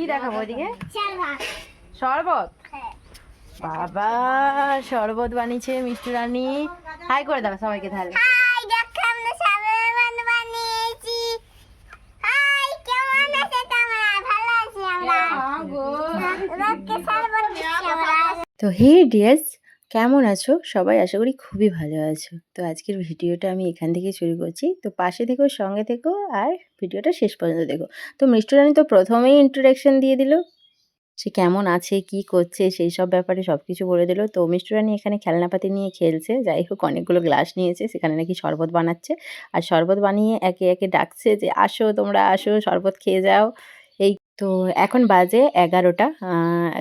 কি দেখাবো ওইদিকে? শরবত। হ্যাঁ। বাবা শরবত বানিয়েছে মিষ্টি রানী। হাই করে দাও সবাইকে তাহলে। আমরা। তো হে ডিয়ার্স কেমন আছো? সবাই আশা করি খুবই ভালো আছো। তো আজকের ভিডিওটা আমি এখান থেকে শুরু করছি। তো পাশে থেকো, সঙ্গে থেকো আর ভিডিওটা শেষ পর্যন্ত দেখো। তো মিষ্টি রানী তো প্রথমেই ইন্ট্রোডাকশন দিয়ে দিল। সে কেমন আছে, কি করছে, সেই সব ব্যাপারে সব কিছু বলে দিল। তো মিষ্টি রানী এখানে খেলনাপাতি নিয়ে খেলছে। যাই হোক, অনেকগুলো গ্লাস নিয়েছে। সেখানে নাকি শরবত বানাচ্ছে। আর শরবত বানিয়ে একে একে ডাকছে যে, আসো, তোমরা আসো, শরবত খেয়ে যাও। এই তো এখন বাজে এগারোটা।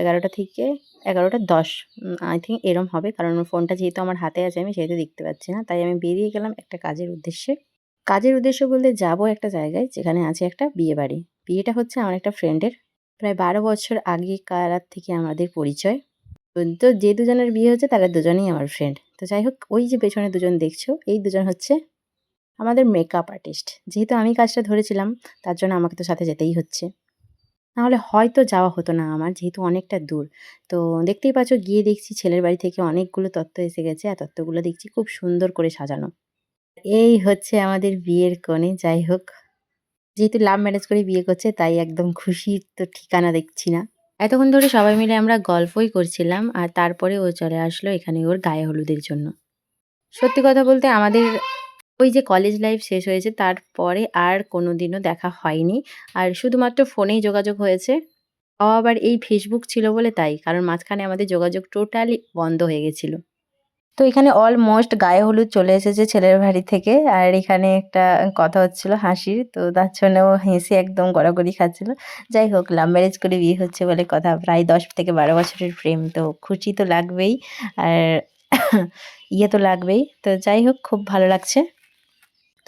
এগারোটা থেকে এগারোটা দশ। আই থিঙ্ক এরম হবে কারণ ফোনটা যেহেতু আমার হাতে আছে, আমি সেহেতু দেখতে পাচ্ছি না। তাই আমি বেরিয়ে গেলাম একটা কাজের উদ্দেশ্যে। কাজের উদ্দেশ্য বলতে যাব একটা জায়গায় যেখানে আছে একটা বিয়ে বাড়ি। বিয়েটা হচ্ছে আমার একটা ফ্রেন্ডের প্রায় বারো বছর আগে কারার থেকে আমাদের পরিচয়। তো যে দুজনের বিয়ে হচ্ছে তারা দুজনেই আমার ফ্রেন্ড তো যাই হোক, ওই যে পেছনে দুজন দেখছ, এই দুজন হচ্ছে আমাদের মেকআপ আর্টিস্ট যেহেতু আমি কাজটা ধরেছিলাম, তার জন্য আমাকে তো সাথে যেতেই হচ্ছে। নাহলে হয়তো যাওয়া হতো না আমার, যেহেতু অনেকটা দূর। তো দেখতেই পাচ্ছ, গিয়ে দেখছি ছেলের বাড়ি থেকে অনেকগুলো তত্ত্ব এসে গেছে, আর তত্ত্বগুলো দেখছি খুব সুন্দর করে সাজানো। এই হচ্ছে আমাদের বিয়ের কোণে যাই হোক। যেহেতু লাভ ম্যারেজ করে বিয়ে করছে, তাই একদম খুশির তো ঠিকানা দেখছি না। এতক্ষণ ধরে সবাই মিলে আমরা গল্পই করছিলাম, আর তারপরে ও চলে আসলো এখানে ওর গায়ে হলুদের জন্য। সত্যি কথা বলতে আমাদের ওই যে কলেজ লাইফ শেষ হয়েছে, তারপরে আর কোনো দিনও দেখা হয়নি। আর শুধুমাত্র ফোনেই যোগাযোগ হয়েছে। তাও আবার এই ফেসবুক ছিল বলে তাই, কারণ মাঝখানে আমাদের যোগাযোগ টোটালি বন্ধ হয়ে গেছিল। তো এখানে অলমোস্ট গায়ে হলুদ চলে এসেছে ছেলের বাড়ি থেকে, আর এখানে একটা কথা হচ্ছিল হাসির, তো তার জন্য ও হেসে একদম গড়াগড়ি খাচ্ছিল। যাই হোক লাভ ম্যারেজ করে বিয়ে হচ্ছে বলে কথা, প্রায় দশ থেকে বারো বছরের প্রেম, তো খুশি তো লাগবেই, আর ইয়ে তো লাগবেই। তো যাই হোক, খুব ভালো লাগছে।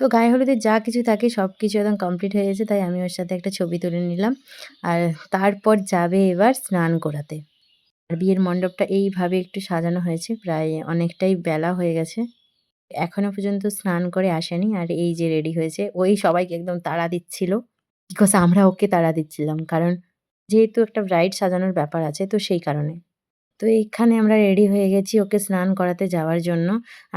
তো গায়ে হলুদের যা কিছু থাকে সব কিছু একদম কমপ্লিট হয়ে গেছে, তাই আমি ওর সাথে একটা ছবি তুলে নিলাম। আর তারপর যাবে এবার স্নান করাতে। আর বিয়ের মণ্ডপটা এইভাবে একটু সাজানো হয়েছে, প্রায় অনেকটাই বেলা হয়ে গেছে। এখনও পর্যন্ত স্নান করে আসেনি আর এই যে রেডি হয়েছে, ওই সবাইকে একদম তাড়া দিচ্ছিল। বিকজ আমরা ওকে তাড়া দিচ্ছিলাম, কারণ যেহেতু একটা ব্রাইড সাজানোর ব্যাপার আছে, তো সেই কারণে। তো এইখানে আমরা রেডি হয়ে গেছি ওকে স্নান করাতে যাওয়ার জন্য।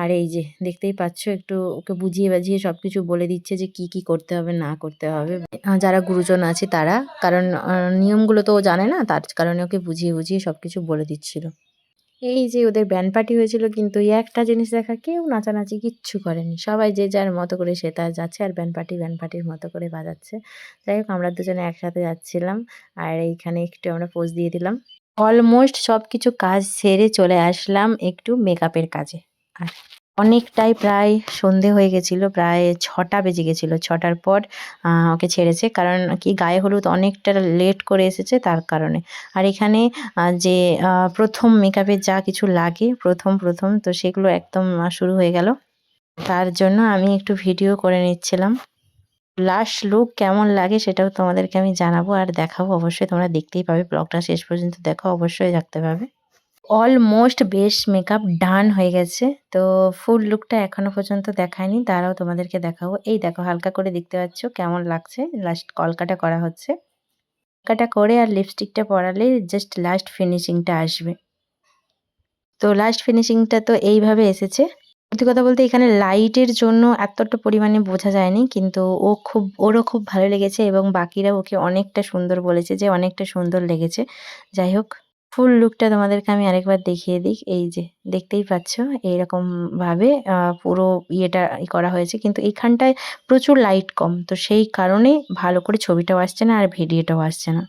আর এই যে, দেখতেই পাচ্ছ একটু ওকে বুঝিয়ে বাজিয়ে সব কিছু বলে দিচ্ছে যে কি কি করতে হবে, না করতে হবে। যারা গুরুজন আছে তারা, কারণ নিয়মগুলো তো ও জানে না, তার কারণে ওকে বুঝিয়ে বুঝিয়ে সব কিছু বলে দিচ্ছিল। এই যে ওদের ব্যান্ড পার্টি হয়েছিল কিন্তু একটা জিনিস দেখা কেউ নাচানাচি কিচ্ছু করেনি। সবাই যে যার মতো করে সে তার যাচ্ছে আর ব্যান্ড পার্টি ব্যান্ড পার্টির মতো করে বাজাচ্ছে। যাই হোক, আমরা দুজনে একসাথে যাচ্ছিলাম। আর এইখানে একটু আমরা পোজ দিয়ে দিলাম। অলমোস্ট সব কিছু কাজ সেরে চলে আসলাম একটু মেকআপের কাজে। আর অনেকটাই প্রায় সন্ধে হয়ে গেছিল, প্রায় ছটা বেজে গেছিল। ছটার পর ওকে ছেড়েছে। কারণ কি, গায়ে হলুদ অনেকটা লেট করে এসেছে তার কারণে। আর এখানে যে প্রথম মেকআপের যা কিছু লাগে, প্রথম প্রথম, তো সেগুলো একদম শুরু হয়ে গেল। তার জন্য আমি একটু ভিডিও করে নিচ্ছিলাম। লাস্ট লুক কেমন লাগে সেটাও তোমাদেরকে আমি জানাব আর দেখাবো। অবশ্যই তোমরা দেখতেই পাবে ব্লগটা শেষ পর্যন্ত দেখো, অবশ্যই দেখতে পাবে। অলমোস্ট বেশ মেকআপ ডান হয়ে গেছে, তো ফুল লুকটা এখনও পর্যন্ত দেখায়নি, তারাও তোমাদেরকে দেখাবো। এই দেখো, হালকা করে দেখতে পাচ্ছ কেমন লাগছে। লাস্ট কলকাটা করা হচ্ছে। কলকাটা করে আর লিপস্টিকটা পরালে জাস্ট লাস্ট ফিনিশিংটা আসবে। তো লাস্ট ফিনিশিংটা তো এইভাবে এসেছে। সত্যি কথা বলতে এখানে লাইটের জন্য এতটা পরিমাণে বোঝা যায়নি, কিন্তু ও খুব, ওরও খুব ভালো লেগেছে এবং বাকিরা ওকে অনেকটা সুন্দর বলেছে যে অনেকটা সুন্দর লেগেছে। যাই হোক ফুল লুকটা তোমাদেরকে আমি আরেকবার দেখিয়ে দিই। এই যে, দেখতেই পাচ্ছ এইরকমভাবে পুরো ইয়েটা করা হয়েছে। কিন্তু এইখানটায় প্রচুর লাইট কম, তো সেই কারণে ভালো করে ছবিটাও আসছে না আর ভিডিওটাও আসছে না।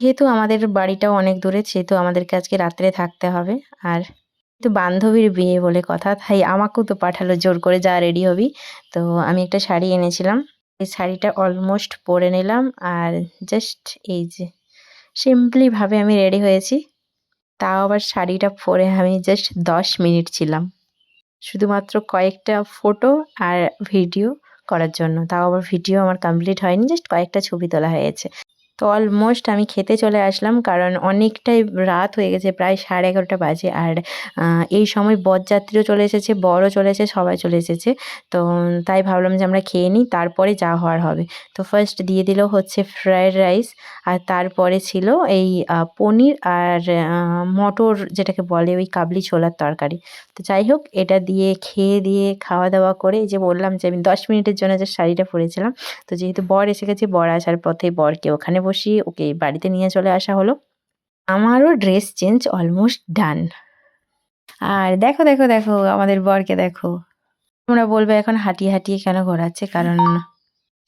যেহেতু আমাদের বাড়িটাও অনেক দূরে, সেহেতু আমাদেরকে আজকে রাত্রে থাকতে হবে। আর তো বান্ধবীর বিয়ে বলে কথা, তাই আমাকেও তো পাঠালো, জোর করে যা রেডি হবি। তো আমি একটা শাড়ি এনেছিলাম, এই শাড়িটা অলমোস্ট পরে নিলাম আর জাস্ট এই যে সিম্পলি ভাবে আমি রেডি হয়েছি। তাও আবার শাড়িটা পরে আমি জাস্ট দশ মিনিট ছিলাম। শুধুমাত্র কয়েকটা ফটো আর ভিডিও করার জন্য। তাও আবার ভিডিও আমার কমপ্লিট হয়নি জাস্ট কয়েকটা ছবি তোলা হয়েছে। তো অলমোস্ট আমি খেতে চলে আসলাম, কারণ অনেকটাই রাত হয়ে গেছে, প্রায় সাড়ে এগারোটা বাজে। আর এই সময় বরযাত্রীও চলে এসেছে বরও চলে এসেছে, সবাই চলে এসেছে। তো তাই ভাবলাম যে আমরা খেয়ে নিই, তারপরে যা হওয়ার হবে। তো ফার্স্ট দিয়ে দিল হচ্ছে ফ্রায়েড রাইস আর তারপরে ছিল এই পনির আর মটর যেটাকে বলে ওই কাবলি ছোলার তরকারি। তো যাই হোক, এটা দিয়ে খেয়ে দিয়ে খাওয়া দাওয়া করে যে বললাম যে আমি দশ মিনিটের জন্য যে শাড়িটা পরেছিলাম, তো যেহেতু বর এসে গেছে, বর আসার পথে বরকে ওখানে বসিয়ে ওকে বাড়িতে নিয়ে চলে আসা হলো। আমারও ড্রেস চেঞ্জ অলমোস্ট ডান আর দেখো দেখো দেখো, আমাদের বরকে দেখো। তোমরা বলবে এখন হাঁটিয়ে হাঁটিয়ে কেন ঘোরাচ্ছে? কারণ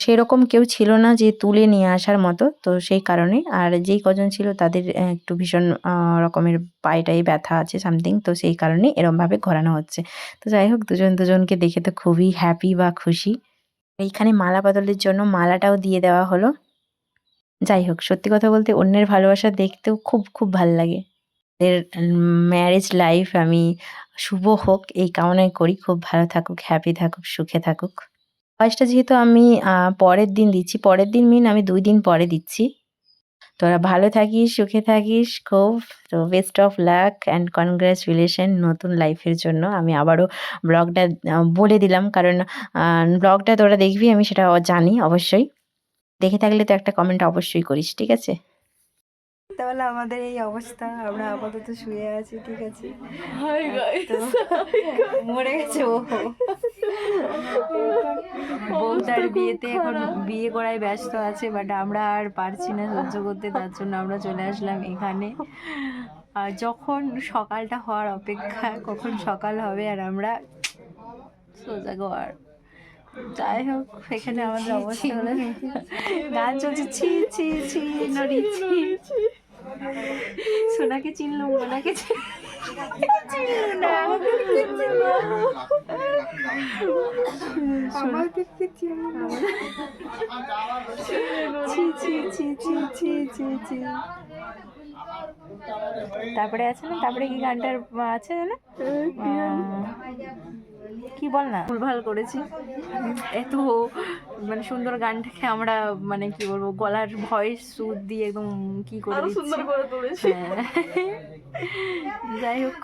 সেরকম কেউ ছিল না যে তুলে নিয়ে আসার মতো, তো সেই কারণে। আর যেই কজন ছিল তাদের একটু ভীষণ রকমের পায়েটাই ব্যথা আছে সামথিং তো সেই কারণে এরমভাবে ঘোরানো হচ্ছে। তো যাই হোক, দুজন দুজনকে দেখে তো খুবই হ্যাপি বা খুশি। এইখানে মালা বদলের জন্য মালাটাও দিয়ে দেওয়া হলো। যাই হোক, সত্যি কথা বলতে অন্যের ভালোবাসা দেখতেও খুব খুব ভালো লাগে। এর ম্যারেজ লাইফ আমি শুভ হোক, এই কামনাই করি। খুব ভালো থাকুক হ্যাপি থাকুক, সুখে থাকুক। ভয়েসটা যেহেতু আমি পরের দিন দিচ্ছি, পরের দিন মিন আমি দুই দিন পরে দিচ্ছি। তোরা ভালো থাকিস, সুখে থাকিস, খুব, তো best of luck and congratulation নতুন লাইফের জন্য। আমি আবারও ব্লগটা বলে দিলাম, কারণ ব্লগটা তোরা দেখবি, আমি সেটা জানি, অবশ্যই। দেখে থাকলে তো একটা কমেন্ট অবশ্যই করিস ঠিক আছে? তাহলে আমাদের এই অবস্থা আমরা আপাতত শুয়ে আছি ঠিক আছে? মরে গেছে ও। বউ তার বিয়েতে এখন বিয়ে করায় ব্যস্ত আছে বাট আমরা আর পারছি না সহ্য করতে তার জন্য আমরা চলে আসলাম এখানে। আর যখন সকালটা হওয়ার অপেক্ষা কখন সকাল হবে আর আমরা সোজা ঘর যাই হোক এখানে আমাদের অবস্থা হলো। গান চলছে ছি ছি ছি নড়ি ছি। সোনাকে চিনলাম মোনাকে তারপরে আছে না? তারপরে কি গানটার আছে না? বল না। ভুলভাল করেছি। এত মানে সুন্দর গানটাকে আমরা মানে কি বলব গলার ভয়েস সুর দিয়ে একদম কি করে সুন্দর করে তুলেছি। যাই হোক।